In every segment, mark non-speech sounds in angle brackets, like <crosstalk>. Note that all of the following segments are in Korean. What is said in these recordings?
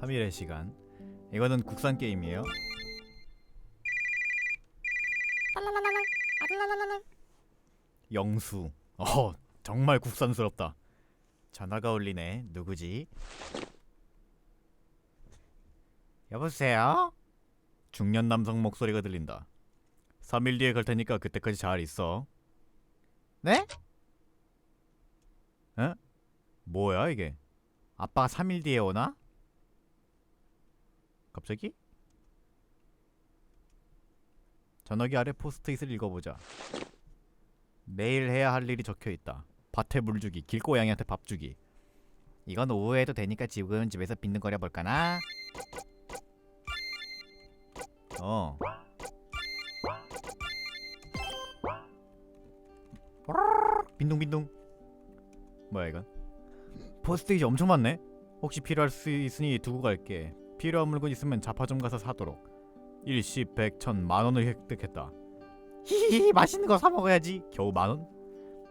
3일의 시간. 이거는 국산 게임이에요. 영수. 어, 정말 국산스럽다. 전화가 울리네. 누구지? 여보세요? 중년 남성 목소리가 들린다. 3일 뒤에 갈 테니까 그때까지 잘 있어. 네? 에? 뭐야 이게? 아빠가 3일 뒤에 오나? 갑자기? 전화기 아래 포스트잇을 읽어보자. 매일 해야 할 일이 적혀 있다. 밭에 물 주기, 길고양이한테 밥 주기. 이건 오후 해도 되니까 지금 집에서 빈둥거려 볼까나? 어. 빈둥빈둥. 뭐야 이건? 포스트잇이 엄청 많네. 혹시 필요할 수 있으니 두고 갈게. 필요한 물건 있으면 자파점 가서 사도록. 일시 백천 만 원을 획득했다. 히히히 맛있는 거 사 먹어야지. 겨우 만 원?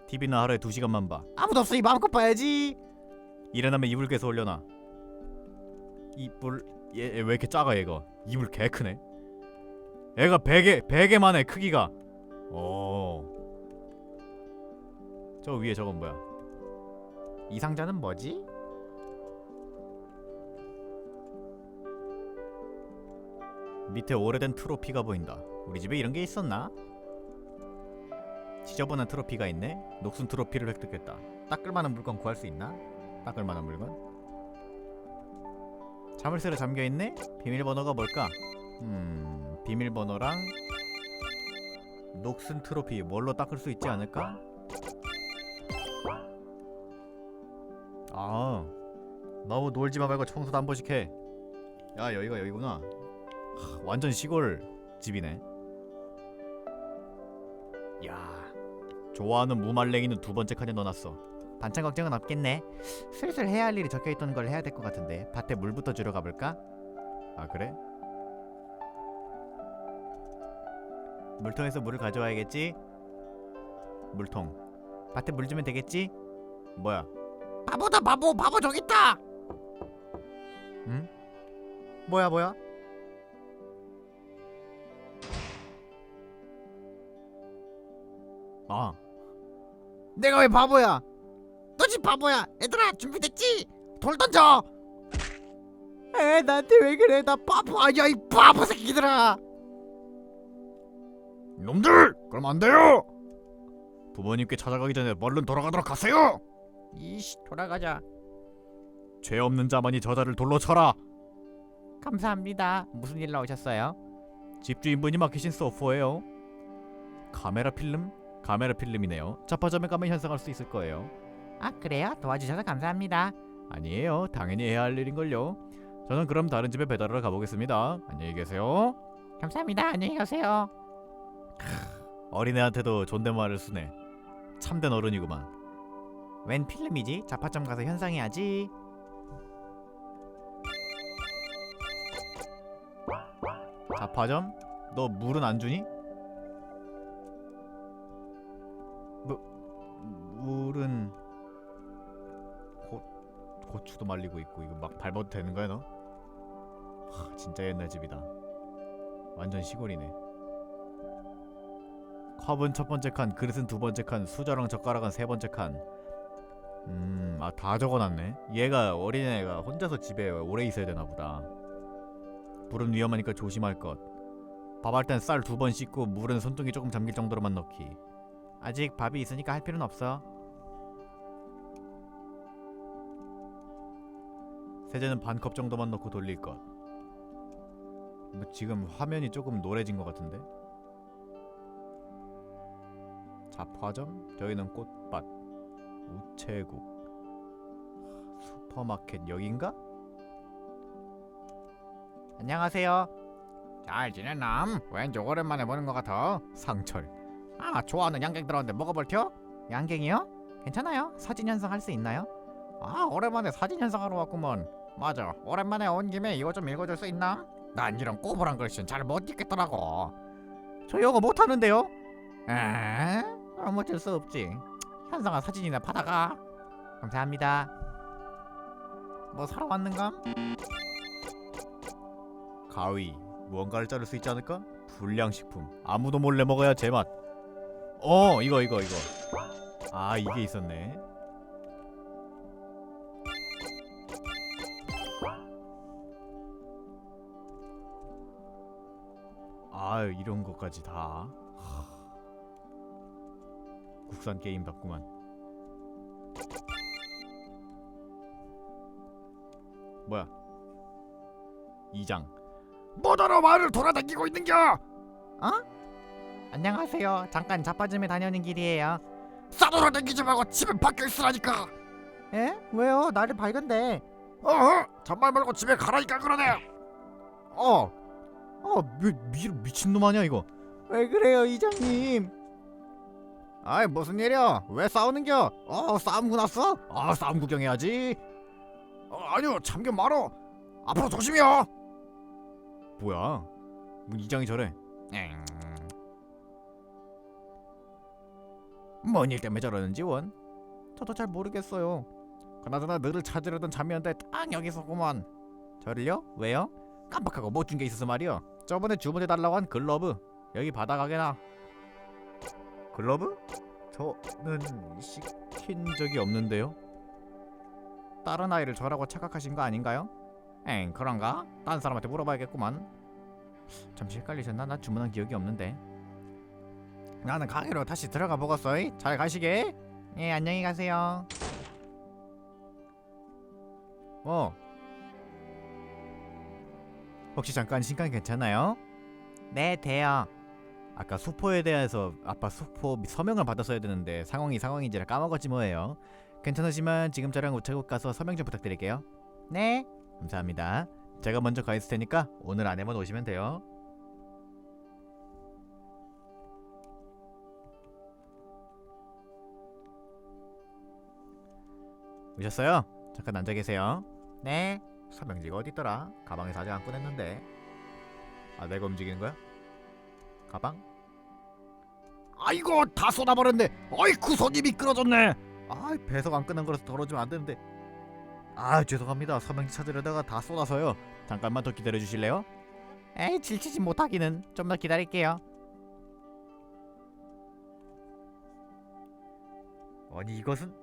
TV는 하루에 두 시간만 봐. 아무도 없으니 마음껏 봐야지. 일어나면 이불 깨서 올려놔. 이불 얘 왜 이렇게 작아 얘가? 이불 개 크네. 애가 베개 베개만 해 크기가. 어. 저 위에 저건 뭐야? 이 상자는 뭐지? 밑에 오래된 트로피가 보인다. 우리 집에 이런 게 있었나? 지저분한 트로피가 있네. 녹슨 트로피를 획득했다. 닦을 만한 물건 구할 수 있나? 닦을 만한 물건? 자물쇠로 잠겨 있네. 비밀번호가 뭘까? 음, 비밀번호랑 녹슨 트로피 뭘로 닦을 수 있지 않을까? 아, 너무 놀지 마 말고 청소도 한 번씩 해. 야, 여기가 여기구나. 하, 완전 시골 집이네. 야, 좋아하는 무말랭이는 두 번째 칸에 넣어놨어. 반찬 걱정은 없겠네. 슬슬 해야 할 일이 적혀 있던 걸 해야 될 것 같은데 밭에 물부터 주러 가볼까? 아 그래? 물통에서 물을 가져와야겠지? 물통. 밭에 물 주면 되겠지? 뭐야? 바보다 바보 바보 저기 있다. 응? 뭐야 뭐야? 아, 내가 왜 바보야? 너집 바보야. 얘들아 준비됐지? 돌 던져. 에 나한테 왜 그래? 나 바보 아니야 이 바보 새끼들아. 놈들! 그럼 안 돼요! 부모님께 찾아가기 전에 얼른 돌아가도록 하세요! 이씨 돌아가자. 죄 없는 자만이 저자를 돌로 쳐라! 감사합니다. 무슨 일로 오셨어요? 집주인분이 맡기신 소프트웨어예요. 카메라 필름? 카메라 필름이네요. 자파점에 가면 현상할 수 있을 거예요. 아 그래요? 도와주셔서 감사합니다. 아니에요. 당연히 해야 할 일인걸요. 저는 그럼 다른 집에 배달하러 가보겠습니다. 안녕히 계세요. 감사합니다. 안녕히 가세요. 어린애한테도 존댓말을 쓰네. 참된 어른이구만. 웬 필름이지? 자파점 가서 현상해야지. 자파점? 너 물은 안 주니? 물은 고 고추도 말리고 있고 이거 막 밟아도 되는 거야 너? 하, 진짜 옛날 집이다. 완전 시골이네. 컵은 첫 번째 칸, 그릇은 두 번째 칸, 수저랑 젓가락은 세 번째 칸. 음, 아 다 적어놨네. 얘가 어린애가 혼자서 집에 오래 있어야 되나 보다. 불은 위험하니까 조심할 것. 밥할 땐 쌀 두 번 씻고 물은 손등이 조금 잠길 정도로만 넣기. 아직 밥이 있으니까 할 필요는 없어. 세제는 반 컵 정도만 넣고 돌릴 것. 뭐 지금 화면이 조금 노래진 것 같은데. 자파점 저희는 꽃밭 우체국 슈퍼마켓 여긴가? 안녕하세요 잘 지내남? 왠지 오랜만에 보는 것 같아. 상철 아 좋아하는 양갱 들었는데 먹어볼 텨? 양갱이요? 괜찮아요 사진 현상 할 수 있나요? 아 오랜만에 사진 현상하러 왔구먼. 맞아. 오랜만에 온 김에 이거 좀 읽어줄 수 있나? 난 이런 꼬부랑 글씨는 잘 못 읽겠더라고. 저 영어 못하는데요 에? 그럼 어쩔 수 없지. 현상아 사진이나 받아가. 감사합니다 뭐 사러 왔는감? 가위 무언가를 자를 수 있지 않을까? 불량식품 아무도 몰래 먹어야 제맛 어 이거 이거 이거. 아 이게 있었네. 아 이런 것까지 다. 하. 국산 게임답구만. 뭐야? 이장. 뭐더러 마을을 돌아다니고 있는겨? 어? 안녕하세요. 잠깐 자빠짐에 다녀오는 길이에요. 싸돌아다니지 말고 집에 박혀 있으라니까 에? 왜요? 날이 밝은데. 어허 잔말 말고 집에 가라니까 그러네 어! 어 미, 미, 미친놈 아니야 이거 왜 그래요, 이장님? 아이 무슨 일이야 왜 싸우는겨 어 싸움 구났어? 아 싸움 구경해야지 어, 아니요 참견 말어 앞으로 조심히요 뭐야 뭐 이장이 저래 뭔 일 때문에 저러는지 원 저도 잘 모르겠어요 그나저나 너를 찾으려던 잠이었는데 딱 여기서구만 저를요? 왜요? 깜빡하고 못 준 게 있어서 말이요 저번에 주문해 달라고 한 글러브 여기 받아가게나 글러브? 저는 시킨 적이 없는데요 다른 아이를 저라고 착각하신 거 아닌가요? 엥 그런가? 딴 사람한테 물어봐야겠구만 잠시 헷갈리셨나? 나 주문한 기억이 없는데 나는 가게로 다시 들어가 보겠어 잘 가시게 예, 안녕히 가세요. 어 혹시 잠깐 시간 괜찮아요? 네, 돼요. 아까 수포에 대해서 아빠 수포 서명을 받았어야 되는데 상황이 상황인지라 까먹었지 뭐예요 괜찮으시면 지금 저랑 우체국 가서 서명 좀 부탁드릴게요 네. 감사합니다 제가 먼저 가 있을 테니까 오늘 안에만 오시면 돼요 오셨어요? 잠깐 앉아 계세요 네. 서명지가 어디 있더라? 가방에서 아직 안 꺼냈는데. 아 내가 움직이는 거야? 가방? 아이고 다 쏟아버렸네 어이쿠 손이 미끄러졌네 아 배석 안 끄는 거라서 더러워지면 안 되는데. 아 죄송합니다. 서명지 찾으려다가 다 쏟아서요. 잠깐만 더 기다려 주실래요? 에이, 질치지 못하기는 좀 더 기다릴게요. 아니 이것은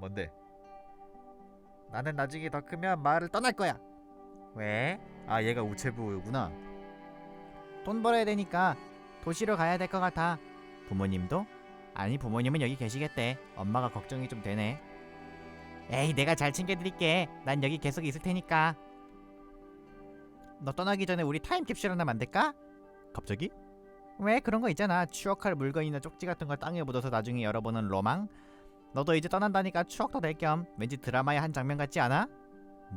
뭔데? 나는 나중에 더 크면 마을을 떠날 거야. 왜? 아 얘가 우체부구나. 돈 벌어야 되니까 도시로 가야 될 것 같아. 부모님도? 아니, 부모님은 여기 계시겠대. 엄마가 걱정이 좀 되네. 에이, 내가 잘 챙겨드릴게. 난 여기 계속 있을 테니까. 너 떠나기 전에 우리 타임캡슐 하나 만들까? 갑자기? 왜 그런 거 있잖아 추억할 물건이나 쪽지 같은 걸 땅에 묻어서 나중에 열어보는 로망 너도 이제 떠난다니까 추억도 될 겸 왠지 드라마의 한 장면 같지 않아?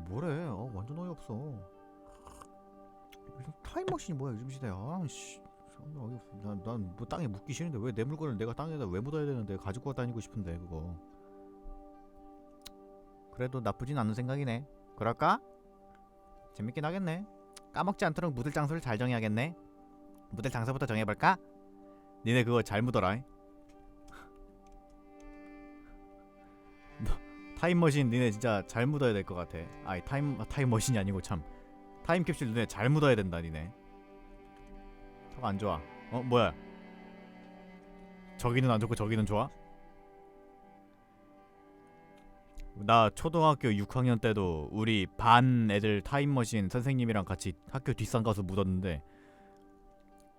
뭐래? 어, 완전 어이없어. 타임머신이 뭐야 요즘 시대야. 씨. 난난뭐 땅에 묻기 싫은데 왜 내 물건을 내가 땅에다 왜 묻어야 되는데 가지고 다니고 싶은데 그거. 그래도 나쁘진 않은 생각이네. 그럴까? 재밌긴 하겠네. 까먹지 않도록 묻을 장소를 잘 정해야겠네. 묻을 장소부터 정해볼까? 니네 그거 잘 묻어라. 타임머신 니네 진짜 잘 묻어야 될 것 같아. 아이 타임 아, 타임머신이 아니고 참 타임캡슐 니네 잘 묻어야 된다 니네. 턱 안 좋아. 어 뭐야? 저기는 안 좋고 저기는 좋아? 나 초등학교 6학년 때도 우리 반 애들 타임머신 선생님이랑 같이 학교 뒷산 가서 묻었는데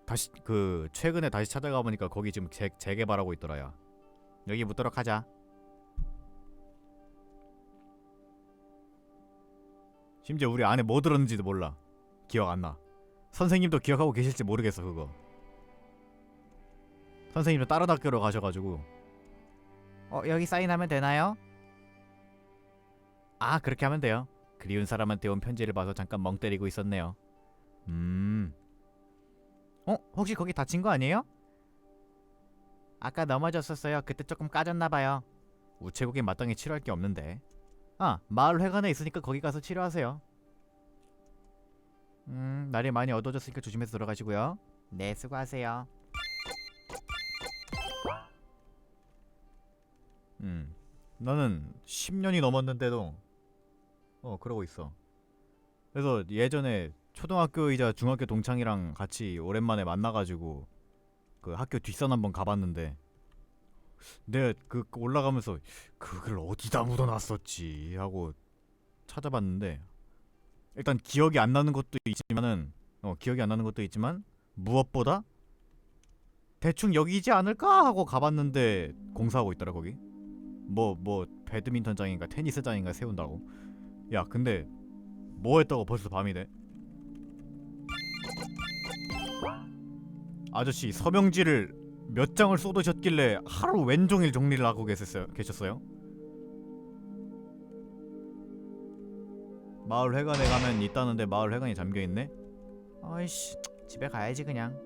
다시 그 최근에 다시 찾아가 보니까 거기 지금 재, 재개발하고 있더라야. 여기 묻도록 하자. 심지어 우리 안에 뭐 들었는지도 몰라. 기억 안 나. 선생님도 기억하고 계실지 모르겠어 그거. 선생님도 다른 학교로 가셔가지고 어 여기 사인하면 되나요? 아 그렇게 하면 돼요. 그리운 사람한테 온 편지를 봐서 잠깐 멍 때리고 있었네요. 음. 어 혹시 거기 다친 거 아니에요? 아까 넘어졌었어요 그때 조금 까졌나 봐요 우체국에 마땅히 치료할 게 없는데. 아 마을 회관에 있으니까 거기 가서 치료하세요. 음 날이 많이 어두워졌으니까 조심해서 들어가시고요. 네 수고하세요 음 나는 10년이 넘었는데도 어 그러고 있어. 그래서 예전에 초등학교이자 중학교 동창이랑 같이 오랜만에 만나가지고 그 학교 뒷산 한번 가봤는데 내가 그 올라가면서 그걸 어디다 묻어놨었지 하고 찾아봤는데 일단 기억이 안 나는 것도 있지만은 어 기억이 안 나는 것도 있지만 무엇보다 대충 여기지 않을까 하고 가봤는데 공사하고 있더라 거기. 뭐뭐 배드민턴장인가 테니스장인가 세운다고. 야 근데 뭐 했다고 벌써 밤이 돼? 아저씨 서명지를 몇 장을 쏟으셨길래 하루 왼종일 정리를 하고 계셨어요 계셨어요 마을 회관에 가면 있다는데 마을 회관이 잠겨 있네 어이씨 집에 가야지 그냥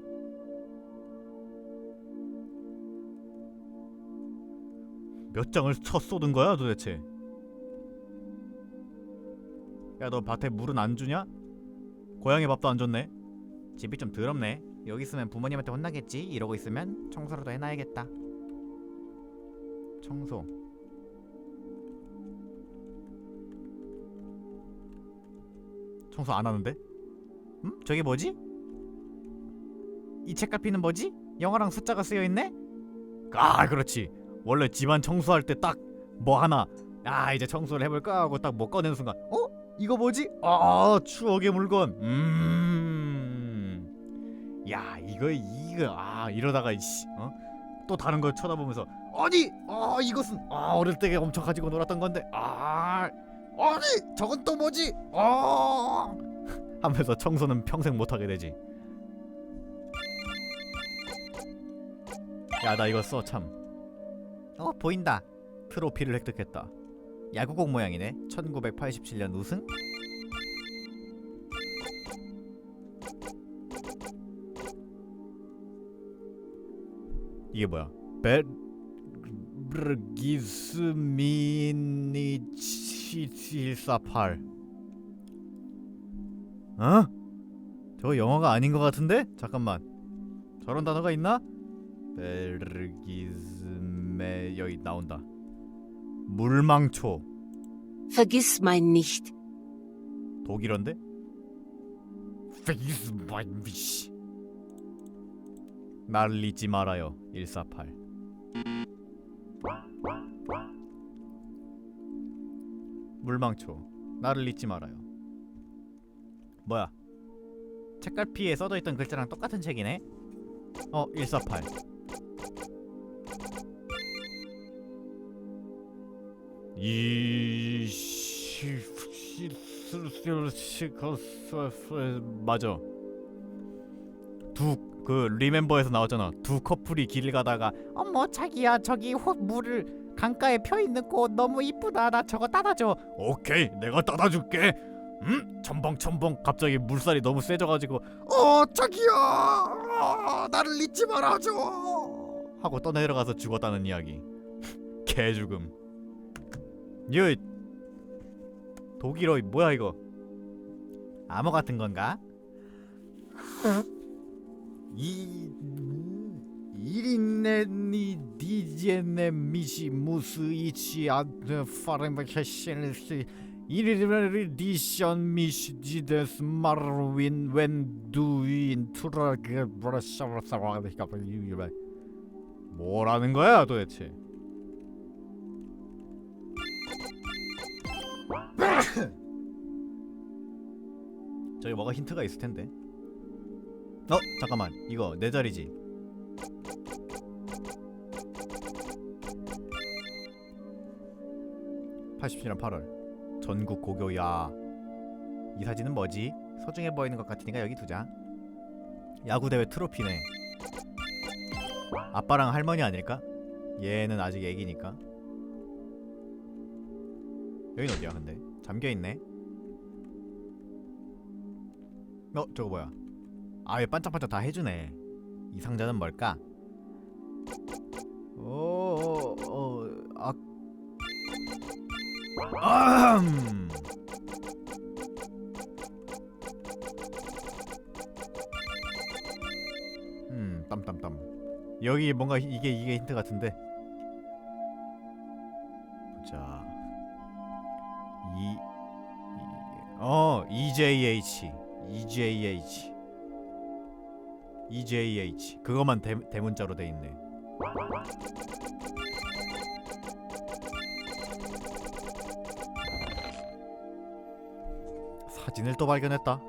몇 장을 쳐 쏟은 거야 도대체? 야 너 밭에 물은 안 주냐? 고양이 밥도 안 줬네. 집이 좀 더럽네 여기 있으면 부모님한테 혼나겠지 이러고 있으면 청소라도 해놔야겠다 청소. 청소 안 하는데? 음? 저게 뭐지? 이 책갈피는 뭐지? 영어랑 숫자가 쓰여 있네? 아 그렇지. 원래 집안 청소할 때 딱 뭐 하나 아 이제 청소를 해볼까 하고 딱 뭐 꺼내는 순간 어 이거 뭐지? 아 추억의 물건. 음. 야 이거 이거 아 이러다가 이씨 어? 또 다른 거 쳐다보면서 아니 아 이것은 아 어릴 때 엄청 가지고 놀았던 건데 아 아니 저건 또 뭐지? 아 <laughs> 하면서 청소는 평생 못 하게 되지. 야 나 이거 써 참. 어 보인다 트로피를 획득했다. 야구공 모양이네 1987년 우승? 이게 뭐야? 베르기스 미니 7748 어? 저거 영어가 아닌 것 같은데? 잠깐만 저런 단어가 있나? 베르기스메 여기 나온다 물망초 Vergiss mein nicht. 독일어인데? 페이스 마이미시 나를 잊지 말아요 148 물망초 나를 잊지 말아요. 뭐야? 책갈피에 써져있던 글자랑 똑같은 책이네? 어 148 이시시시시시시 맞아. 두 그 리멤버에서 나왔잖아. 두 커플이 길을 가다가 어머 자기야 저기 꽃 물을 강가에 펴 있는 꽃 너무 이쁘다. 나 저거 따다줘 오케이 내가 따다줄게 음? 첨벙첨벙 갑자기 물살이 너무 세져가지고 어 저기요! 어, 나를 잊지 말아줘 하고 떠내려가서 죽었다는 이야기. <laughs> 개 죽음. 이 독일어 뭐야 이거? 암호 같은 건가? 이 이린네니 디제네 미시 무스 이치 아드 파르마케시르스 이리르 디션 미시 지데스 마르윈 웬두인 투라게 브라샤브라사와가 뭐라는 거야 도대체? 저기 뭐가 힌트가 있을 텐데 어 잠깐만. 이거 내 자리지. (87년 8월) 전국 고교야. 이 사진은 뭐지? 소중해 보이는 것 같으니까 여기 두자. 야구 대회 트로피네. 아빠랑 할머니 아닐까? 얘는 아직 애기니까. 여긴 어디야 근데? 잠겨 있네. 어 저거 뭐야 아얘 반짝반짝 다 해주네. 이 상자는 뭘까? 어어아. 아흠. 음 땀땀땀. 여기 뭔가 이게 이게 힌트 같은데? 보자. 이, 이 어 EJH EJH EJH 그것만 대, 대문자로 돼 있네. 사진을 또 발견했다.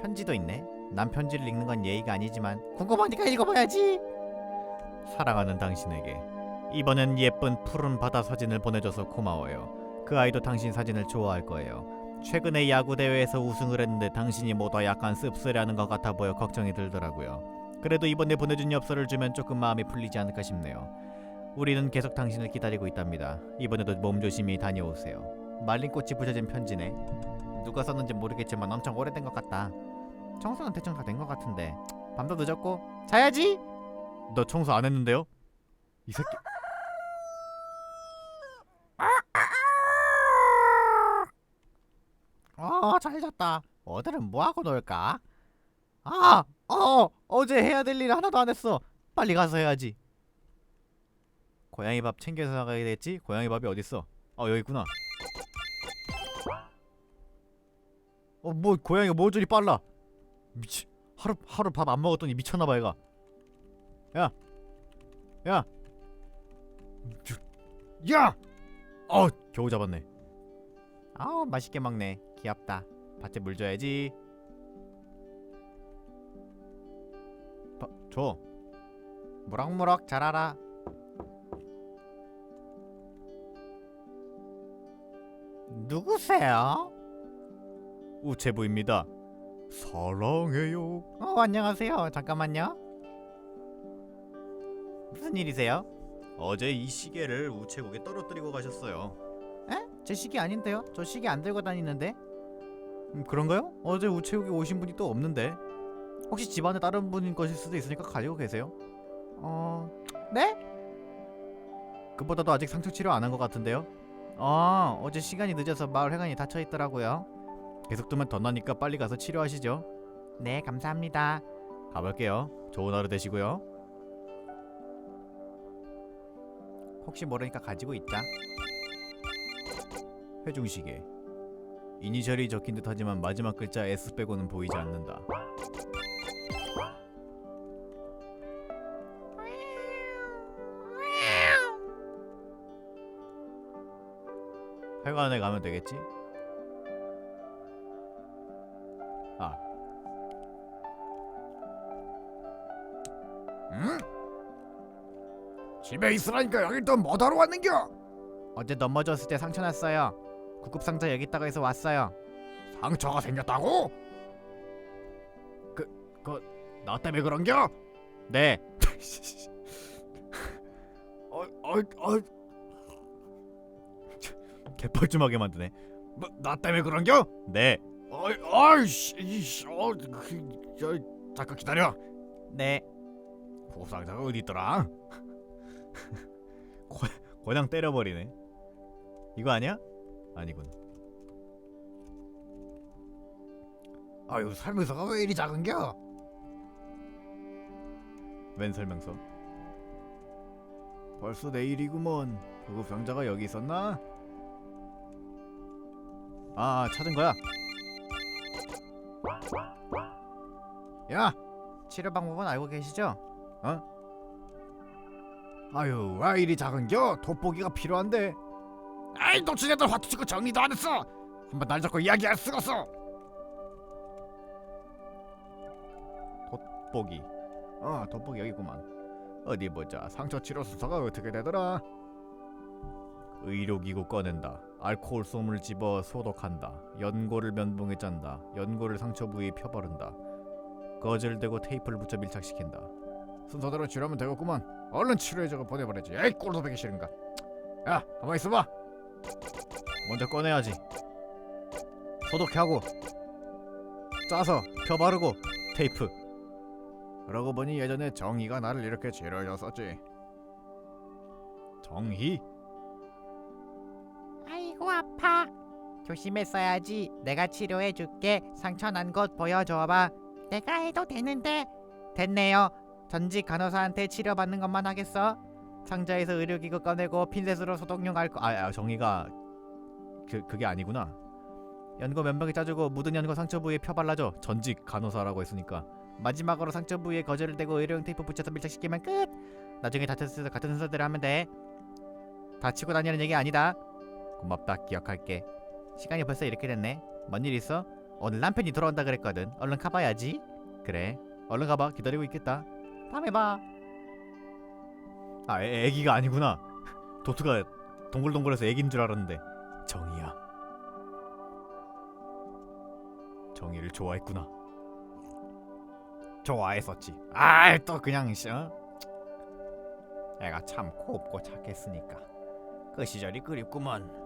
편지도 있네. 난 편지를 읽는 건 예의가 아니지만 궁금하니까 읽어봐야지. 사랑하는 당신에게 이번엔 예쁜 푸른 바다 사진을 보내줘서 고마워요. 그 아이도 당신 사진을 좋아할 거예요. 최근에 야구 대회에서 우승을 했는데 당신이 뭐다 약간 씁쓸해하는 것 같아 보여 걱정이 들더라고요. 그래도 이번에 보내준 엽서를 주면 조금 마음이 풀리지 않을까 싶네요. 우리는 계속 당신을 기다리고 있답니다. 이번에도 몸 조심히 다녀오세요. 말린 꽃이 붙여진 편지네. 누가 썼는지 모르겠지만 엄청 오래된 것 같다. 청소는 대충 다 된 것 같은데 밤도 늦었고 자야지. 너 청소 안 했는데요? 이 새끼 어, 잘 잤다. 오늘은 뭐 하고 놀까? 아, 어, 어제 해야 될 일 하나도 안 했어. 빨리 가서 해야지. 고양이 밥 챙겨서 나가야 됐지? 고양이 밥이 어딨어? 어 여기 있구나. 어 뭐 고양이가 뭐 저리 빨라? 미치 하루 하루 밥 안 먹었더니 미쳤나봐 얘가. 야, 야, 야, 어 겨우 잡았네. 아우, 맛있게 먹네. 귀엽다. 밭에 물 줘야지. 줘. 무럭무럭 자라라. 누구세요? 우체부입니다. 사랑해요. 어, 안녕하세요. 잠깐만요. 무슨 일이세요? 어제 이 시계를 우체국에 떨어뜨리고 가셨어요. 에? 제 시계 아닌데요? 저 시계 안 들고 다니는데. 음, 그런가요? 어제 우체국에 오신 분이 또 없는데. 혹시 집안에 다른 분인 것일 수도 있으니까 가지고 계세요? 어, 네? 그보다도 아직 상처 치료 안 한 것 같은데요. 어, 어제 시간이 늦어서 마을 회관이 닫혀 있더라고요. 계속 두면 더 나니까 빨리 가서 치료하시죠. 네, 감사합니다. 가볼게요. 좋은 하루 되시고요. 혹시 모르니까 가지고 있자. 회중시계. 이니셜이 적힌 듯하지만 마지막 글자 S 빼고는 보이지 않는다. 회관에 가면 되겠지? 아, 응? 집에 있으라니까 여기 또 뭐하러 왔는겨? 어제 넘어졌을 때 상처 났어요. 구급 상자 여기다가 해서 왔어요. 상처가 생겼다고? 나 때문에 그런겨? 네. <laughs> 어, 어, 어, 개뻘쭘하게 만드네. 뭐, 나 때문에 그런겨? 네. 어이, 어이씨, 이씨, 어, 그, 저, 잠깐 기다려. 네. 구상자가 어디 있더라? <laughs> 그냥 때려버리네. 이거 아니야? 아니군. 아유, 설명서가 왜 이리 작은겨? 웬 설명서? 벌써 내일이구먼. 구급 상자가 여기 있었나? 아, 찾은 거야. 야, 치료 방법은 알고 계시죠? 아유, 왜 이리 작은겨? 돋보기가 필요한데. 아이, 애들 화투치고 정리도 안 했어. 한번 날 잡고 이야기할 수가 없어. 돋보기. 어, 돋보기 여기구만. 어디 보자. 상처 치료 순서가 어떻게 되더라? 의료기구 꺼낸다. 알코올 솜을 집어 소독한다. 연고를 면봉에 짠다. 연고를 상처 부위에 펴바른다. 거절되고 테이프를 붙여 밀착시킨다. 순서대로 치료하면 되겠구만. 얼른 치료해주고 보내버리지. 에이, 꼴도 보기 싫은가. 야, 가만 있어봐. 먼저 꺼내야지. 소독하고 짜서 펴바르고 테이프. 그러고 보니 예전에 정희가 나를 이렇게 치료해줬었지. 정희? 조심했어야지. 내가 치료해 줄게. 상처 난 곳 보여줘봐. 내가 해도 되는데. 됐네요. 전직 간호사한테 치료받는 것만 하겠어. 상자에서 의료기구 꺼내고 핀셋으로 소독용 알코. 아, 아 정희가 그 그게 아니구나. 연고 몇 명이 짜주고 묻은 연고 상처 부위에 펴 발라줘. 전직 간호사라고 했으니까. 마지막으로 상처 부위에 거즈를 대고 의료용 테이프 붙여서 밀착시키면 끝. 나중에 다쳤을 때 같은 순서대로 하면 돼. 다치고 다니는 얘기 아니다. 고맙다. 기억할게. 시간이 벌써 이렇게 됐네. 뭔 일 있어? 오늘 남편이 돌아온다 그랬거든. 얼른 가봐야지. 그래. 얼른 가봐. 기다리고 있겠다. 다음에 봐. 아, 애, 애기가 아니구나. <laughs> 도트가 동글동글해서 애기인 줄 알았는데 정이야. 정이를 좋아했구나. 좋아했었지. 아이 또 그냥 씨, 어? 애가 참 곱고 착했으니까 그 시절이 그립구먼.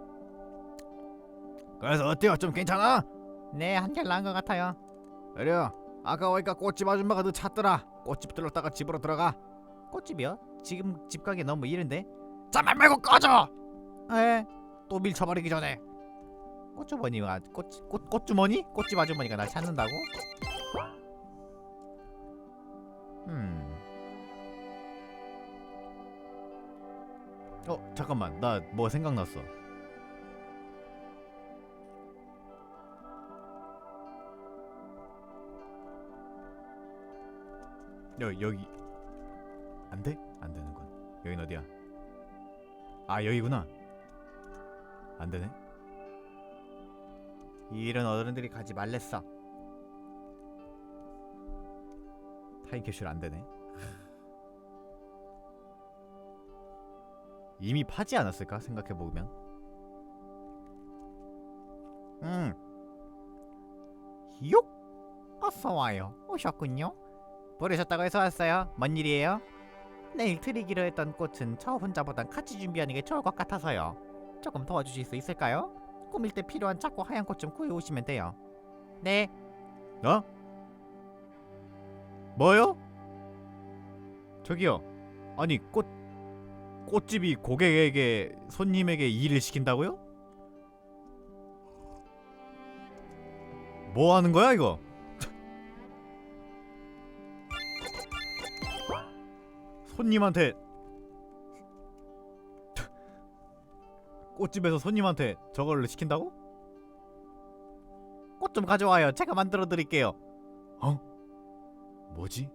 그래서 어때요? 좀 괜찮아? 네, 한결 나은 것 같아요. 그래. 아까 오니까 꽃집 아줌마가 너 찾더라. 꽃집 들렀다가 집으로 들어가. 꽃집이요? 지금 집 가기 너무 이른데? 잠만 말고 꺼져. 에? 또 밀쳐버리기 전에. 꽃주머니가 꽃, 꽃 꽃주머니? 꽃집 아주머니가 날 찾는다고? 음. 어 잠깐만 나 뭐 생각났어. 여 여기 안 돼? 안 되는군. 여긴 어디야? 아 여기구나. 안 되네. 이 일은 어른들이 가지 말랬어. 타임캡슐 안 되네. <laughs> 이미 파지 않았을까 생각해 보면. 응. 욕? 어서 와요. 오셨군요. 부르셨다고 해서 왔어요. 뭔 일이에요? 내일 트리기로 했던 꽃은 저 혼자보단 같이 준비하는 게 좋을 것 같아서요. 조금 도와주실 수 있을까요? 꾸밀 때 필요한 작고 하얀 꽃 좀 구해 오시면 돼요. 네. 어? 뭐요? 저기요. 아니 꽃 꽃집이 고객에게 손님에게 일을 시킨다고요? 뭐 하는 거야 이거? 손님한테 꽃집에서 손님한테 저걸 시킨다고? 꽃 좀 가져와요. 제가 만들어 드릴게요. 뭐지?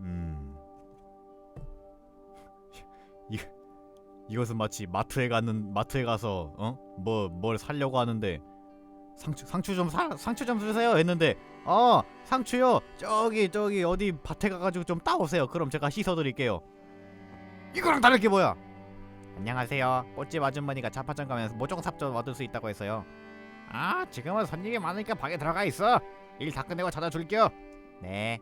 음. <laughs> 이 이것은 마치 마트에 가는 마트에 가서 어 뭐 뭘 사려고 하는데 상추 상추 좀 사 상추 좀 주세요 했는데 어 상추요 저기 저기 어디 밭에 가가지고 좀 따오세요 그럼 제가 씻어 드릴게요 이거랑 다를 게 뭐야 안녕하세요. 꽃집 아주머니가 자파점 가면 모종삽전 얻을 수 있다고 해서요. 아 지금은 손님이 많으니까 방에 들어가 있어 일 다 끝내고 찾아줄게요 네.